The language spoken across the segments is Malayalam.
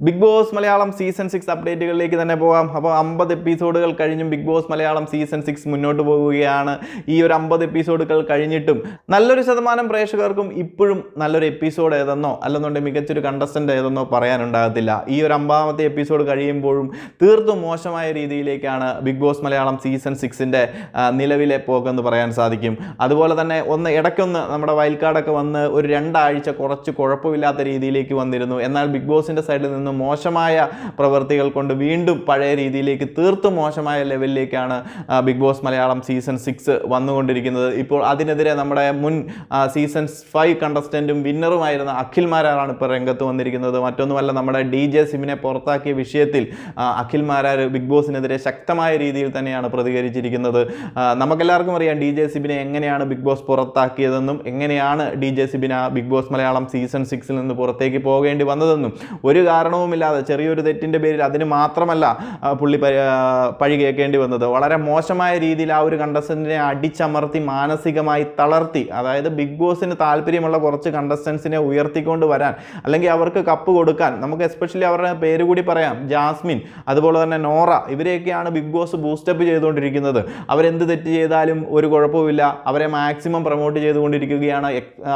Big boss Malayalam season six അപ്ഡേറ്റുകളിലേക്ക് തന്നെ പോകാം. അപ്പോൾ അമ്പത് എപ്പിസോഡുകൾ കഴിഞ്ഞും big boss Malayalam season six മുന്നോട്ട് പോവുകയാണ് ഈ ഒരു അമ്പത് എപ്പിസോഡുകൾ കഴിഞ്ഞിട്ടും നല്ലൊരു ശതമാനം പ്രേക്ഷകർക്കും ഇപ്പോഴും നല്ലൊരു എപ്പിസോഡ് ഏതെന്നോ അല്ലെന്നുണ്ടെങ്കിൽ മികച്ചൊരു കണ്ടസ്റ്റന്റ് ഏതെന്നോ പറയാനുണ്ടാകത്തില്ല. ഈ ഒരു അമ്പാമത്തെ എപ്പിസോഡ് കഴിയുമ്പോഴും തീർത്തും മോശമായ രീതിയിലേക്കാണ് ബിഗ് ബോസ് മലയാളം സീസൺ സിക്സിന്റെ നിലവിലെ പോക്കെന്ന് പറയാൻ സാധിക്കും. അതുപോലെ തന്നെ ഒന്ന് ഇടയ്ക്കൊന്ന് നമ്മുടെ വയൽക്കാടൊക്കെ വന്ന് ഒരു രണ്ടാഴ്ച കുറച്ച് കുഴപ്പമില്ലാത്ത രീതിയിലേക്ക് വന്നിരുന്നു. എന്നാൽ ബിഗ് ബോസിന്റെ സൈഡിൽ നിന്ന് മോശമായ പ്രവൃത്തികൾ കൊണ്ട് വീണ്ടും പഴയ രീതിയിലേക്ക് തീർത്തും മോശമായ ലെവലിലേക്കാണ് big boss Malayalam season six വന്നുകൊണ്ടിരിക്കുന്നത്. ഇപ്പോൾ അതിനെതിരെ നമ്മുടെ മുൻ സീസൺ ഫൈവ് കണ്ടസ്റ്റന്റും വിന്നറുമായിരുന്ന അഖിൽ മാരാറാണ് ഇപ്പോൾ രംഗത്ത് വന്നിരിക്കുന്നത്. മറ്റൊന്നുമല്ല നമ്മുടെ ഡി ജെ സിമിനെ പുറത്താക്കിയ വിഷയത്തിൽ അഖിൽ മാരാർ ബിഗ് ബോസിനെതിരെ ശക്തമായ രീതിയിൽ തന്നെയാണ് പ്രതികരിച്ചിരിക്കുന്നത്. നമുക്കെല്ലാവർക്കും അറിയാം ഡി ജെ സിബിനെ എങ്ങനെയാണ് ബിഗ് ബോസ് പുറത്താക്കിയതെന്നും എങ്ങനെയാണ് ഡി ജെ സിബിന് ബിഗ് ബോസ് മലയാളം സീസൺ സിക്സിൽ നിന്ന് പുറത്തേക്ക് പോകേണ്ടി വന്നതെന്നും. ഒരു കാരണവുമില്ലാതെ ചെറിയൊരു തെറ്റിന്റെ പേരിൽ അതിന് മാത്രമല്ല പുള്ളി പഴി കേൾക്കേണ്ടി വന്നത്. വളരെ മോശമായ രീതിയിൽ ആ ഒരു കണ്ടസ്റ്റന്റിനെ അടിച്ചമർത്തി മാനസികമായി തളർത്തി അതായത് ബിഗ് ബോസിന് താല്പര്യമുള്ള കുറച്ച് കണ്ടസ്റ്റൻസിനെ ഉയർത്തിക്കൊണ്ട് വരാൻ അല്ലെങ്കിൽ അവർക്ക് കപ്പ് കൊടുക്കാൻ. നമുക്ക് എസ്പെഷ്യലി അവരുടെ പേര് കൂടി പറയാം ജാസ്മിൻ അതുപോലെ തന്നെ നോറ ഇവരെയൊക്കെയാണ് ബിഗ് ബോസ് ബൂസ്റ്റപ്പ് ചെയ്തുകൊണ്ടിരിക്കുന്നത്. അവരെന്ത് തെറ്റ് ചെയ്താലും ഒരു കുഴപ്പമില്ല അവരെ മാക്സിമം പ്രൊമോട്ട് ചെയ്തുകൊണ്ടിരിക്കുകയാണ്.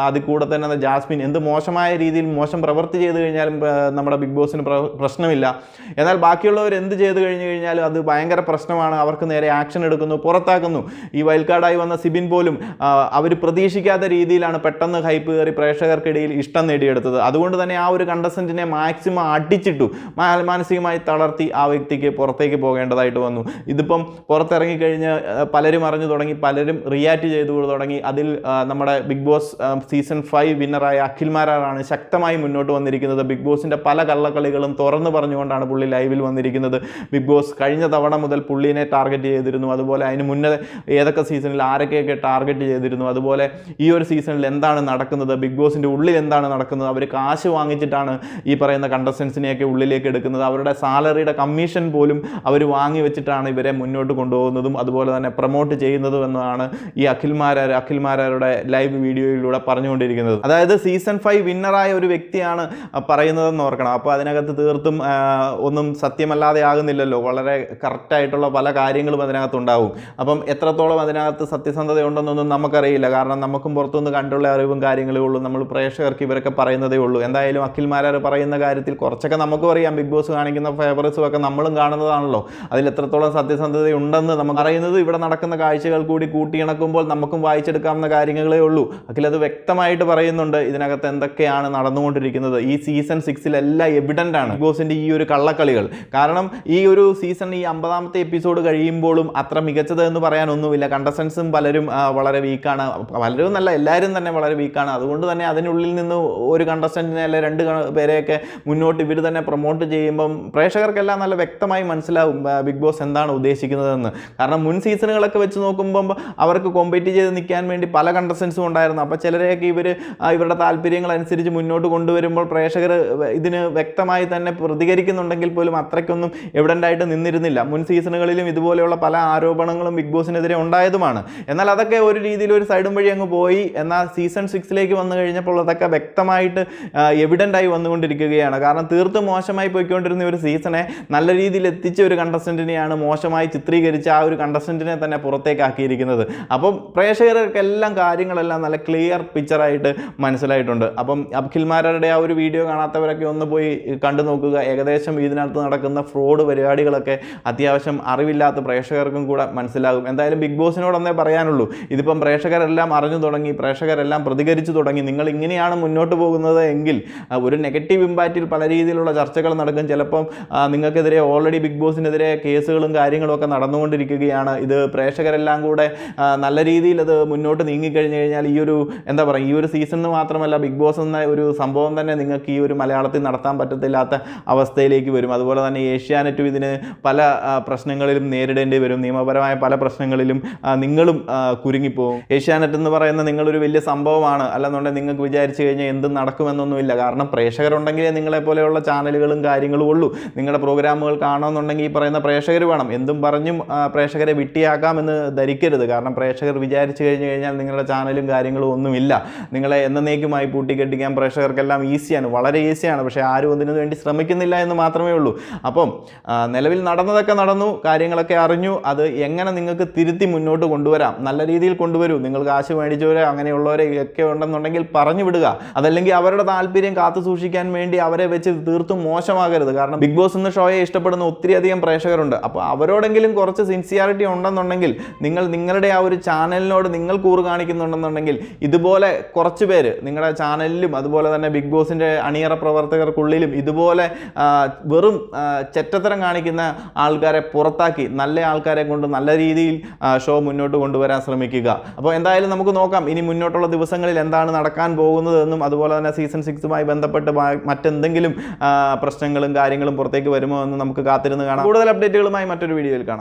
അതിൽ കൂടെ തന്നെ ജാസ്മിൻ. എന്ത് മോശമായ രീതിയിൽ മോശം പ്രവൃത്തി ചെയ്തു കഴിഞ്ഞാലും നമ്മുടെ ബിഗ് ബോസിന് പ്ര- പ്രശ്നമില്ല. എന്നാൽ ബാക്കിയുള്ളവർ എന്ത് ചെയ്ത് കഴിഞ്ഞ് കഴിഞ്ഞാലും അത് ഭയങ്കര പ്രശ്നമാണ്. അവർക്ക് നേരെ ആക്ഷൻ എടുക്കുന്നു പുറത്താക്കുന്നു. ഈ വൈൽഡ് കാർഡായി വന്ന സിബിൻ പോലും അവർ പ്രതീക്ഷിക്കാത്ത രീതിയിലാണ് പെട്ടെന്ന് ഹൈപ്പ് കയറി പ്രേക്ഷകർക്കിടയിൽ ഇഷ്ടം നേടിയെടുത്തത്. അതുകൊണ്ട് തന്നെ ആ ഒരു കണ്ടസ്റ്റന്റിനെ മാക്സിമം അടിച്ചിട്ടു മാനസികമായി തളർത്തി ആ വ്യക്തിക്ക് പുറത്തേക്ക് പോകേണ്ടതായിട്ട് വന്നു. ഇതിപ്പം പുറത്തിറങ്ങിക്കഴിഞ്ഞ് പലരും അറിഞ്ഞു തുടങ്ങി പലരും റിയാക്ട് ചെയ്തു തുടങ്ങി. അതിൽ നമ്മുടെ ബിഗ് ബോസ് സീസൺ ഫൈവ് വിന്നറായ അഖിൽ മാരാറാണ് ശക്തമായി മുന്നോട്ട് വന്നിരിക്കുന്നത്. ബിഗ് ബോസിന്റെ പല കള്ളക്കളികളും തുറന്നു പറഞ്ഞുകൊണ്ടാണ് പുള്ളി ലൈവിൽ വന്നിരിക്കുന്നത്. ബിഗ് ബോസ് കഴിഞ്ഞ തവണ മുതൽ പുള്ളിനെ ടാർഗറ്റ് ചെയ്തിരുന്നു. അതുപോലെ അതിന് മുന്നേ ഏതൊക്കെ സീസണിൽ ആരൊക്കെയൊക്കെ ടാർഗറ്റ് ചെയ്തിരുന്നു. അതുപോലെ ഈ ഒരു സീസണിൽ എന്താണ് നടക്കുന്നത്? ബിഗ് ബോസിന്റെ ഉള്ളിൽ എന്താണ് നടക്കുന്നത്? അവർ കാശ് വാങ്ങിച്ചിട്ടാണ് ഈ പറയുന്ന കണ്ടസ്റ്റൻസിനെയൊക്കെ ഉള്ളിലേക്ക് എടുക്കുന്നത്. അവരുടെ സാലറിയുടെ കമ്മീഷൻ പോലും അവർ വാങ്ങി വെച്ചിട്ടാണ് ഇവരെ മുന്നോട്ട് കൊണ്ടുപോകുന്നതും അതുപോലെ തന്നെ പ്രൊമോട്ട് ചെയ്യുന്നതും എന്നാണ് ഈ അഖിൽമാരാർ അഖിൽമാരാരുടെ ലൈവ് വീഡിയോയിലൂടെ പറഞ്ഞുകൊണ്ടിരിക്കുന്നത്. അതായത് സീസൺ ഫൈവ് വിന്നറായ ഒരു വ്യക്തിയാണ് പറയുന്നതെന്ന് ഓർക്കണം. അപ്പോൾ അതിനകത്ത് തീർത്തും ഒന്നും സത്യമല്ലാതെ ആകുന്നില്ലല്ലോ. വളരെ കറക്റ്റായിട്ടുള്ള പല കാര്യങ്ങളും അതിനകത്ത് ഉണ്ടാവും അപ്പം എത്രത്തോളം അതിനകത്ത് സത്യസന്ധത ഉണ്ടെന്നൊന്നും നമുക്കറിയില്ല. കാരണം നമുക്കും പുറത്തുനിന്ന് കണ്ടുള്ള അറിവും കാര്യങ്ങളേ ഉള്ളൂ. നമ്മൾ പ്രേക്ഷകർക്ക് ഇവരൊക്കെ പറയുന്നതേ ഉള്ളൂ. എന്തായാലും അഖിൽമാരാർ പറയുന്ന കാര്യത്തിൽ കുറച്ചൊക്കെ നമുക്കും അറിയാം. ബിഗ് ബോസ് കാണിക്കുന്ന ഫേവറേഴ്സും ഒക്കെ നമ്മളും കാണുന്നതാണല്ലോ. അതിൽ എത്രത്തോളം സത്യസന്ധത ഉണ്ടെന്ന് നമുക്ക് അറിയുന്നത് ഇവിടെ നടക്കുന്ന കാഴ്ചകൾ കൂടി കൂട്ടിയിണക്കുമ്പോൾ നമുക്കും വായിച്ചെടുക്കാവുന്ന കാര്യങ്ങളേ ഉള്ളൂ. അഖിൽ അത് വ്യക്തമായിട്ട് പറയുന്നുണ്ട് ഇതിനകത്ത് എന്തൊക്കെയാണ് നടന്നുകൊണ്ടിരിക്കുന്നത്. ഈ സീസൺ സിക്സിലെല്ലാം എവിഡന്റ് ആണ്. ബിഗ് ബോസിന്റെ ഈ ഒരു കള്ളക്കളികൾ. കാരണം ഈ ഒരു സീസൺ ഈ അമ്പതാമത്തെ എപ്പിസോഡ് കഴിയുമ്പോഴും അത്ര മികച്ചത് എന്ന് പറയാനൊന്നുമില്ല. കണ്ടസ്റ്റൻസും പലരും വളരെ വീക്കാണ് പലരും നല്ല എല്ലാവരും തന്നെ വളരെ വീക്കാണ് അതുകൊണ്ട് തന്നെ അതിനുള്ളിൽ നിന്ന് ഒരു കണ്ടസ്റ്റന്റിനെ അല്ലെ രണ്ട് പേരെയൊക്കെ മുന്നോട്ട് ഇവർ തന്നെ പ്രൊമോട്ട് ചെയ്യുമ്പം പ്രേക്ഷകർക്കെല്ലാം നല്ല വ്യക്തമായി മനസ്സിലാവും ബിഗ് ബോസ് എന്താണ് ഉദ്ദേശിക്കുന്നതെന്ന്. കാരണം മുൻ സീസണുകളൊക്കെ വെച്ച് നോക്കുമ്പം അവർക്ക് കോമ്പീറ്റ് ചെയ്ത് നിൽക്കാൻ വേണ്ടി പല കണ്ടസ്റ്റൻസും ഉണ്ടായിരുന്നു. അപ്പോൾ ചിലരെയൊക്കെ ഇവർ ഇവരുടെ താല്പര്യങ്ങൾ അനുസരിച്ച് മുന്നോട്ട് കൊണ്ടുവരുമ്പോൾ പ്രേക്ഷകർ ഇതിന് വ്യക്തമായി തന്നെ പ്രതികരിക്കുന്നുണ്ടെങ്കിൽ പോലും അത്രയ്ക്കൊന്നും എവിഡന്റായിട്ട് നിന്നിരുന്നില്ല. മുൻ സീസണുകളിലും ഇതുപോലെയുള്ള പല ആരോപണങ്ങളും ബിഗ് ബോസിനെതിരെ ഉണ്ടായതുമാണ്. എന്നാൽ അതൊക്കെ ഒരു രീതിയിൽ ഒരു സൈഡും വഴി അങ്ങ് പോയി. എന്നാൽ സീസൺ സിക്സിലേക്ക് വന്നു കഴിഞ്ഞപ്പോൾ അതൊക്കെ വ്യക്തമായിട്ട് എവിഡന്റായി വന്നുകൊണ്ടിരിക്കുകയാണ്. കാരണം തീർത്തും മോശമായി പോയിക്കൊണ്ടിരുന്ന ഒരു സീസണെ നല്ല രീതിയിൽ എത്തിച്ച ഒരു കണ്ടസ്റ്റന്റിനെയാണ് മോശമായി ചിത്രീകരിച്ച ആ ഒരു കണ്ടസ്റ്റന്റിനെ തന്നെ പുറത്തേക്കാക്കിയിരിക്കുന്നത്. അപ്പം പ്രേക്ഷകർക്കെല്ലാം കാര്യങ്ങളെല്ലാം നല്ല ക്ലിയർ പിക്ചറായിട്ട് മനസ്സിലായിട്ടുണ്ട്. അപ്പം അഖിൽമാരുടെ ആ ഒരു വീഡിയോ കാണാത്തവരൊക്കെ ഒന്ന് പോയി കണ്ടു നോക്കുക. ഏകദേശം ഇതിനകത്ത് നടക്കുന്ന ഫ്രോഡ് പരിപാടികളൊക്കെ അത്യാവശ്യം അറിവില്ലാത്ത പ്രേക്ഷകർക്കും കൂടെ മനസ്സിലാകും. എന്തായാലും ബിഗ് ബോസിനോടൊന്നേ പറയാനുള്ളൂ. ഇതിപ്പം പ്രേക്ഷകരെല്ലാം അറിഞ്ഞു തുടങ്ങി പ്രേക്ഷകരെല്ലാം പ്രതികരിച്ചു തുടങ്ങി. നിങ്ങൾ ഇങ്ങനെയാണ് മുന്നോട്ട് പോകുന്നത് എങ്കിൽ ഒരു നെഗറ്റീവ് ഇമ്പാക്റ്റിൽ പല രീതിയിലുള്ള ചർച്ചകൾ നടക്കും. ചിലപ്പം നിങ്ങൾക്കെതിരെ ഓൾറെഡി ബിഗ് ബോസിനെതിരെ കേസുകളും കാര്യങ്ങളും ഒക്കെ നടന്നുകൊണ്ടിരിക്കുകയാണ്. ഇത് പ്രേക്ഷകരെല്ലാം കൂടെ നല്ല രീതിയിൽ അത് മുന്നോട്ട് നീങ്ങിക്കഴിഞ്ഞു കഴിഞ്ഞാൽ ഈ ഒരു എന്താ പറയുക ഈ ഒരു സീസണിന് മാത്രമല്ല ബിഗ് ബോസ് എന്ന ഒരു സംഭവം തന്നെ നിങ്ങൾക്ക് ഈ ഒരു മലയാളത്തിൽ നടത്താൻ പറ്റത്തില്ലാത്ത അവസ്ഥയിലേക്ക് വരും. അതുപോലെ തന്നെ ഏഷ്യാനെറ്റും ഇതിന് പല പ്രശ്നങ്ങളിലും നേരിടേണ്ടി വരും. നിയമപരമായ പല പ്രശ്നങ്ങളിലും നിങ്ങളും കുരുങ്ങിപ്പോവും. ഏഷ്യാനെറ്റ് എന്ന് പറയുന്ന നിങ്ങളൊരു വലിയ സംഭവമാണ്. അല്ലെന്നുണ്ടെങ്കിൽ നിങ്ങൾക്ക് വിചാരിച്ചു കഴിഞ്ഞാൽ എന്തും നടക്കുമെന്നൊന്നുമില്ല കാരണം പ്രേക്ഷകരുണ്ടെങ്കിലേ നിങ്ങളെ പോലെയുള്ള ചാനലുകളും കാര്യങ്ങളും ഉള്ളൂ. നിങ്ങളുടെ പ്രോഗ്രാമുകൾ കാണണമെന്നുണ്ടെങ്കിൽ ഈ പറയുന്ന പ്രേക്ഷകർ വേണം. എന്തും പറഞ്ഞും പ്രേക്ഷകരെ വിട്ടിയാക്കാമെന്ന് ധരിക്കരുത്. കാരണം പ്രേക്ഷകർ വിചാരിച്ചു കഴിഞ്ഞു കഴിഞ്ഞാൽ നിങ്ങളുടെ ചാനലും കാര്യങ്ങളും ഒന്നുമില്ല. നിങ്ങളെ എന്നേക്കുമായി പൂട്ടിക്കെട്ടിക്കാൻ പ്രേക്ഷകർക്കെല്ലാം ഈസിയാണ്. വളരെ ഈസിയാണ്. പക്ഷേ ആരും അതിന് അതിനു വേണ്ടി ശ്രമിക്കുന്നില്ല എന്ന് മാത്രമേ ഉള്ളൂ. അപ്പം നിലവിൽ നടന്നതൊക്കെ നടന്നു കാര്യങ്ങളൊക്കെ അറിഞ്ഞു അത് എങ്ങനെ നിങ്ങൾക്ക് തിരുത്തി മുന്നോട്ട് കൊണ്ടുവരാം നല്ല രീതിയിൽ കൊണ്ടുവരൂ നിങ്ങൾ കാശ് മേടിച്ചവരെ അങ്ങനെയുള്ളവരെ ഒക്കെ ഉണ്ടെന്നുണ്ടെങ്കിൽ പറഞ്ഞു വിടുക. അതല്ലെങ്കിൽ അവരുടെ താല്പര്യം കാത്തു സൂക്ഷിക്കാൻ വേണ്ടി അവരെ വെച്ച് തീർത്തും മോശമാകരുത്. കാരണം ബിഗ് ബോസ് എന്ന ഷോയെ ഇഷ്ടപ്പെടുന്ന ഒത്തിരി അധികം പ്രേക്ഷകരുണ്ട്. അപ്പോൾ അവരോടെങ്കിലും കുറച്ച് സിൻസിയാരിറ്റി ഉണ്ടെന്നുണ്ടെങ്കിൽ നിങ്ങൾ നിങ്ങളുടെ ആ ഒരു ചാനലിനോട് നിങ്ങൾ കൂറ് കാണിക്കുന്നുണ്ടെന്നുണ്ടെങ്കിൽ ഇതുപോലെ കുറച്ച് പേര് നിങ്ങളുടെ ചാനലിലും അതുപോലെ തന്നെ ബിഗ് ബോസിന്റെ അണിയറ പ്രവർത്തകർക്കുള്ളിലും ഇതുപോലെ വെറും ചെറ്റത്തരം കാണിക്കുന്ന ആൾക്കാരെ പുറത്താക്കി നല്ല ആൾക്കാരെ കൊണ്ട് നല്ല രീതിയിൽ ഷോ മുന്നോട്ട് കൊണ്ടുവരാൻ ശ്രമിക്കുക. അപ്പോൾ എന്തായാലും നമുക്ക് നോക്കാം ഇനി മുന്നോട്ടുള്ള ദിവസങ്ങളിൽ എന്താണ് നടക്കാൻ പോകുന്നതെന്നും അതുപോലെ തന്നെ സീസൺ സിക്സുമായി ബന്ധപ്പെട്ട് മറ്റെന്തെങ്കിലും പ്രശ്നങ്ങളും കാര്യങ്ങളും പുറത്തേക്ക് വരുമോ എന്ന് നമുക്ക് കാത്തിരുന്ന് കാണാം. കൂടുതൽ അപ്ഡേറ്റുകളുമായി മറ്റൊരു വീഡിയോയിൽ കാണാം.